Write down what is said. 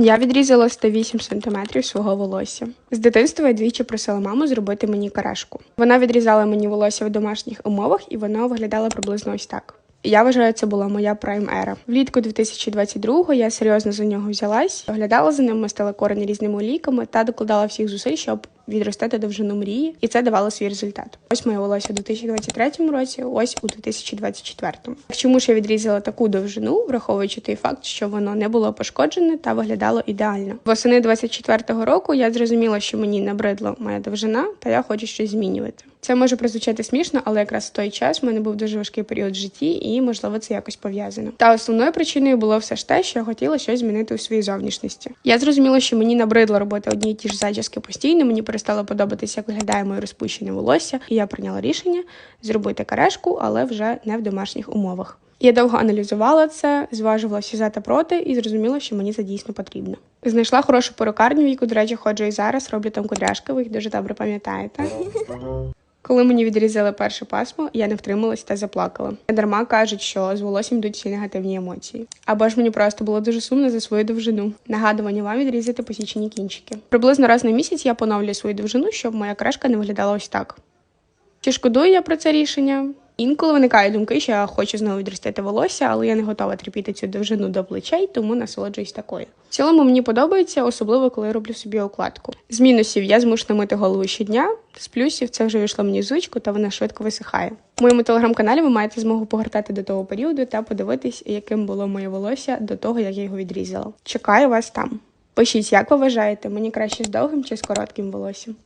Я відрізала 108 см свого волосся. З дитинства я двічі просила маму зробити мені карешку. Вона відрізала мені волосся в домашніх умовах, і воно виглядало приблизно ось так. Я вважаю, це була моя прайм ера. Влітку 2022-го я серйозно за нього взялась, оглядала за ним, мастила корені різними ліками та докладала всіх зусиль, щоб відростати довжину мрії, і це давало свій результат. Ось моє волосся у 2023 році, ось у 2024. Чому ж я відрізала таку довжину, враховуючи той факт, що воно не було пошкоджене та виглядало ідеально. Восени 24-го року я зрозуміла, що мені набридла моя довжина, та я хочу щось змінювати. Це може прозвучати смішно, але якраз в той час в мене був дуже важкий період в житті, і можливо це якось пов'язано. Та основною причиною було все ж те, що я хотіла щось змінити у своїй зовнішності. Я зрозуміла, що мені набридло робити одні й ті ж зачіски постійно. Мені перестало подобатися, як виглядає моє розпущене волосся, і я прийняла рішення зробити карешку, але вже не в домашніх умовах. Я довго аналізувала це, зважувала всі за та проти і зрозуміла, що мені це дійсно потрібно. Знайшла хорошу перукарню, в яку, до речі, ходжу і зараз, роблю там кудряшки, ви їх дуже добре пам'ятаєте. Коли мені відрізали перше пасмо, я не втрималась та заплакала. Я Дарма кажуть, що з волоссям йдуть всі негативні емоції. Або ж мені просто було дуже сумно за свою довжину. Нагадування вам відрізати посічені кінчики. Приблизно раз на місяць я поновлюю свою довжину, щоб моя крашка не виглядала ось так. Чи шкодую я про це рішення? Інколи виникають думки, що я хочу знову відростити волосся, але я не готова терпіти цю довжину до плечей, тому насолоджуюсь такою. В цілому мені подобається, особливо коли роблю собі укладку. З мінусів я змушена мити голову щодня. З плюсів це вже вийшло мені звичку, та вона швидко висихає. В моєму телеграм-каналі ви маєте змогу погортати до того періоду та подивитись, яким було моє волосся до того, як я його відрізала. Чекаю вас там. Пишіть, як ви вважаєте, мені краще з довгим чи з коротким волоссям.